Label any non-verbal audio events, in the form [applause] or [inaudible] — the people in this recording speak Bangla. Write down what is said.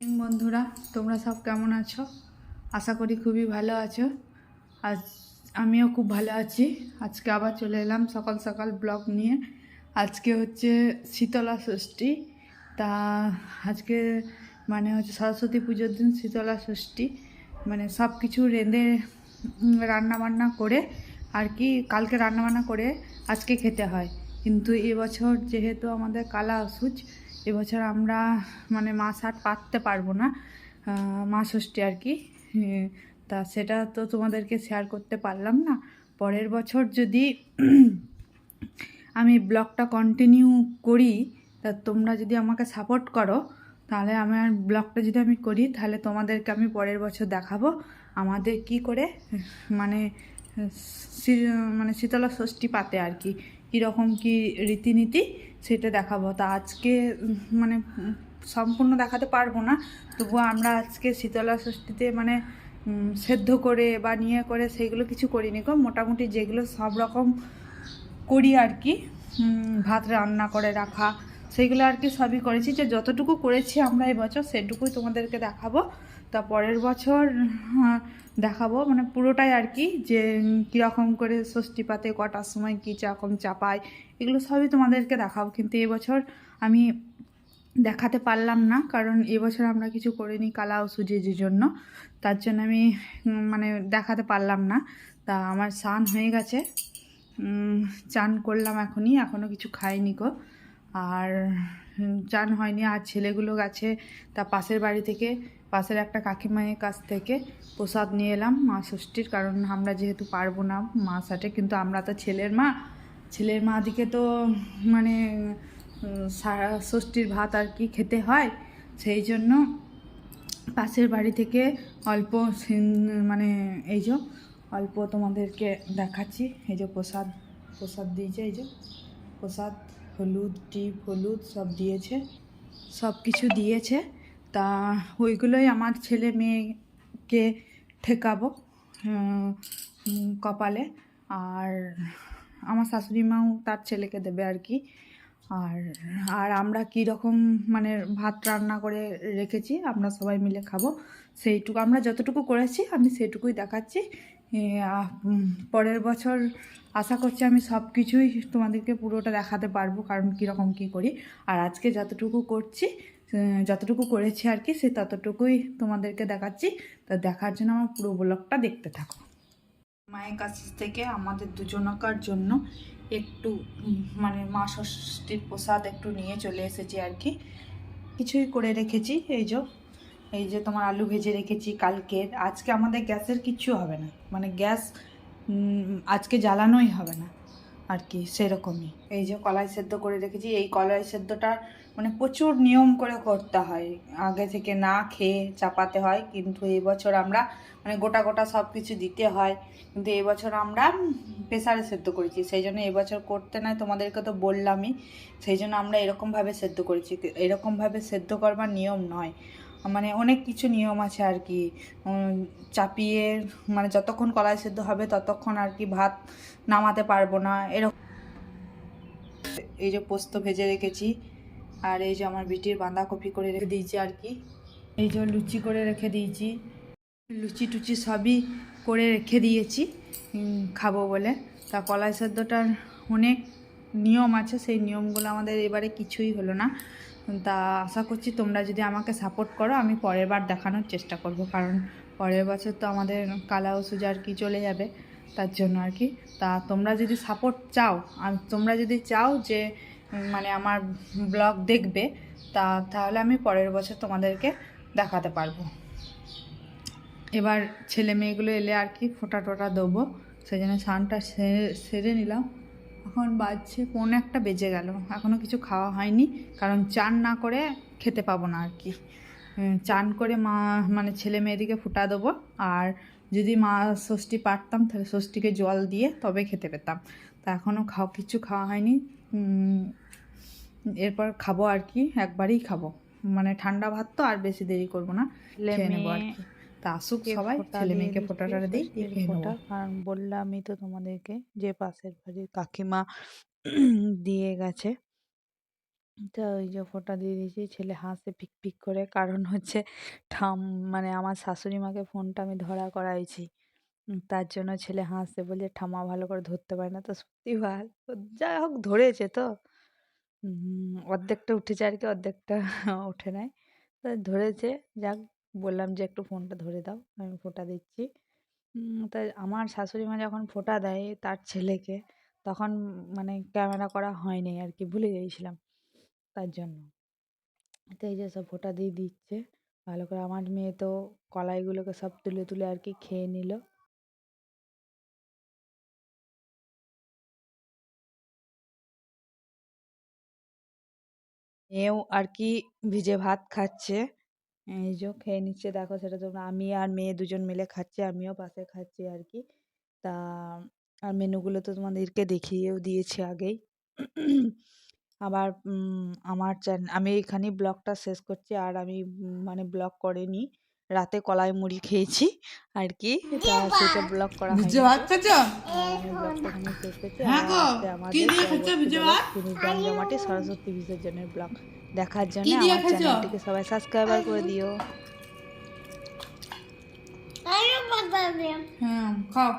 বন্ধুরা। তোমরা সব কেমন আছো? আশা করি খুবই ভালো আছো। আজ আমিও খুব ভালো আছি। আজকে আবার চলে এলাম সকাল সকাল ব্লগ নিয়ে। আজকে হচ্ছে শীতলা ষষ্ঠী। তা আজকে মানে হচ্ছে সরস্বতী পুজোর দিন শীতলা ষষ্ঠী। মানে সব কিছু রেঁধে রান্নাবান্না করে আর কি কালকে রান্নাবান্না করে আজকে খেতে হয়। কিন্তু এবছর যেহেতু আমাদের কালা অসুচ এবছর আমরা মানে মাছ হাট পাততে পারব না আহ, মা ষষ্ঠী আর কি। তা সেটা তো তোমাদেরকে শেয়ার করতে পারলাম না। পরের বছর যদি আমি ব্লগটা কন্টিনিউ করি তা তোমরা যদি আমাকে সাপোর্ট করো তাহলে আমার ব্লগটা যদি আমি করি তাহলে তোমাদেরকে আমি পরের বছর দেখাবো। আমাদের কি করে মানে মানে শীতলা ষষ্ঠী পাতে আর কি। কীরকম কী রীতিনীতি সেটা দেখাবো। তা আজকে মানে সম্পূর্ণ দেখাতে পারব না। তবুও আমরা আজকে শীতলা ষষ্ঠীতে মানে সেদ্ধ করে বা নিয়ে করে সেইগুলো কিছু করিনি গো। মোটামুটি যেগুলো সব রকম করি আর কি ভাত রান্না করে রাখা, সেইগুলো আর কি সবই করেছি। যে যতটুকু করেছি আমরা এবছর সেটুকুই তোমাদেরকে দেখাবো। তা পরের বছর দেখাবো। মানে পুরোটাই আর কি, যে কীরকম করে ষষ্ঠী পাতে কটার সময় কী রকম চাপায়, এগুলো সবই তোমাদেরকে দেখাবো। কিন্তু এবছর আমি দেখাতে পারলাম না, কারণ এবছর আমরা কিছু করিনি কালা ও সুজির জন্য। তার জন্য আমি মানে দেখাতে পারলাম না। তা আমার স্নান হয়ে গেছে। চান করলাম এখনই এখনও কিছু খাইনি গো। আর চান হয়নি, আর ছেলেগুলো গেছে তা পাশের বাড়ি থেকে। পাশের একটা কাকিমায়ের কাছ থেকে প্রসাদ নিয়ে এলাম, মা ষষ্ঠীর, কারণ আমরা যেহেতু পারব না মা সাথে, কিন্তু আমরা তো ছেলের মা। ছেলের মা দিকে তো মানে সারা ষষ্ঠীর ভাত আর কি খেতে হয়, সেই জন্য পাশের বাড়ি থেকে অল্প মানে এই যে, অল্প তোমাদেরকে দেখাচ্ছি, এই যে প্রসাদ প্রসাদ দিয়েছে, এই যে, প্রসাদ, হলুদ, টিপ, হলুদ সব দিয়েছে সব কিছু দিয়েছে। তা ওইগুলোই আমার ছেলে মেয়েকে ঠেকাবো কপালে। আর আমার শাশুড়ি মাও তার ছেলেকে দেবে আর কি। আর আর আমরা কী রকম মানে ভাত রান্না করে রেখেছি, আমরা সবাই মিলে খাব। সেইটুকু, আমরা যতটুকু করেছি, আমি সেইটুকুই দেখাচ্ছি। পরের বছর আশা করছি আমি সব কিছুই তোমাদেরকে পুরোটা দেখাতে পারব, কারণ কীরকম কী করি। আর আজকে যতটুকু করছি যতটুকু করেছি আর কি, সে ততটুকুই তোমাদেরকে দেখাচ্ছি। তো দেখার জন্য আমার পুরো ব্লগটা দেখতে থাকো। মায়ের কাছ থেকে আমাদের দুজনকার জন্য একটু মানে মা ষষ্ঠীর প্রসাদ একটু নিয়ে চলে এসেছি আর কি। কিছুই করে রেখেছি, এই যে এই যে তোমার আলু ভেজে রেখেছি কালকের আজকে আমাদের গ্যাসের কিচ্ছু হবে না। মানে গ্যাস আজকে জ্বালানোই হবে না। আর কি, সেরকমই। এই যে কলাই সেদ্ধ করে রেখেছি, এই কলাই সেদ্ধটা মানে প্রচুর নিয়ম করে করতে হয়। আগে থেকে না খেয়ে চাপাতে হয়, কিন্তু এবছর আমরা মানে গোটা গোটা সব কিছু দিতে হয়। কিন্তু এবছর আমরা প্রেসারে সেদ্ধ করেছি। সেই জন্য এবছর করতে নয়, তোমাদেরকে তো বললামই। সেই জন্য আমরা এরকমভাবে সেদ্ধ করেছি। এরকমভাবে সেদ্ধ করবার নিয়ম নয়। মানে অনেক কিছু নিয়ম আছে আর কি। চাপিয়ে মানে যতক্ষণ কলাই সেদ্ধ হবে ততক্ষণ আর কি ভাত নামাতে পারব না। এরকম এই যে পোস্ত ভেজে রেখেছি আর এই যে আমার বিটির বাঁধাকপি করে রেখে দিয়েছি আর কি। এই যে লুচি করে রেখে দিয়েছি। লুচি টুচি সবই করে রেখে দিয়েছি। খাব বলে। তা কলাই সেদ্ধটার অনেক নিয়ম আছে, সেই নিয়মগুলো আমাদের এবারে কিছুই হলো না। তা আশা করছি তোমরা যদি আমাকে সাপোর্ট করো, আমি পরের বার দেখানোর চেষ্টা করব, কারণ পরের বছর তো আমাদের কালা ওষুধ আর কি চলে যাবে, তার জন্য আর কি। তা তোমরা যদি সাপোর্ট চাও আর তোমরা যদি চাও যে মানে আমার ব্লগ দেখবে, তা তাহলে আমি পরের বছর তোমাদেরকে দেখাতে পারব। এবার ছেলে মেয়েগুলো এলে আর কি ফোটা টোটা দেবো, সেই জন্য স্নানটা সেরে সেরে নিলাম। এখন বাজছে পৌনে একটা বেজে গেল। এখনও কিছু খাওয়া হয়নি কারণ চান না করে খেতে পাবো না আর কি। চান করে মা মানে ছেলে মেয়েদিকে ফুটা দেবো আর যদি মা ষষ্ঠী পারতাম তাহলে ষষ্ঠীকে জল দিয়ে তবে খেতে পেতাম। তা এখনও খাও কিছু খাওয়া হয়নি। এরপর খাব আর কি একবারই খাব। মানে ঠান্ডা ভাত তো আর বেশি দেরি করব না খেয়ে নেব আর কি। তা আসুক সবাই ছেলে মেয়েকে ফোটাটা দিই ফোঁটা। কারণ বললামই তো তোমাদেরকে যে পাশের বাড়ির কাকিমা [clears throat] দিয়ে গেছে। তো ওই যে ফোঁটা দিয়ে দিয়েছি ছেলে হাসে ফিক ফিক করে। কারণ হচ্ছে ঠাম মানে আমার শাশুড়ি মাকে ফোনটা আমি ধরা করাইছি। তার জন্য ছেলে হাসছে বলছে ঠামা ভালো করে ধরতে পারে না তো সত্যি ভালো। যাই হোক ধরেছে তো। অর্ধেকটা উঠেছে আর কি অর্ধেকটা [laughs] ওঠে নাই। তো ধরেছে যাক বললাম যে, একটু ফোনটা ধরে দাও, আমি ফোঁটা দিচ্ছি। তাই আমার শাশুড়ি মা যখন ফোঁটা দেয় তার ছেলেকে, তখন মানে ক্যামেরা করা হয়নি আর কি ভুলে গিয়েছিলাম তার জন্য। তো এই যে সব ফোঁটা দিয়ে দিচ্ছে, ভালো করে আমার মেয়ে তো কলাইগুলোকে সব তুলে তুলে আর কি খেয়ে নিল। মেয়েও আর কি ভিজে ভাত খাচ্ছে। এই যে খেয়ে নিচ্ছে। দেখো সেটা তোমরা আমি আর মেয়ে দুজন মিলে খাচ্ছি আমিও পাশে খাচ্ছি আর কি তা আর মেনুগুলো তো তোমাদেরকে দেখিয়েও দিয়েছি আগেই। আবার আমার চ্যান আমি এখানেই ব্লগটা শেষ করছি আর আমি মানে ব্লগ করিনি। রাতে কলাই মুড়ি খেয়েছি আর কি তা সেটা ব্লগ করা হয়নি। এখানে হ্যাঁ গো, কি আমাদের সরস্বতী বিসর্জনের ব্লগ। দেখার জন্য কি দিয়ে আমার খাচ্ছ? চ্যানেলটিকে সবাই সাবস্ক্রাইবার করে দিও হ্যাঁ খাও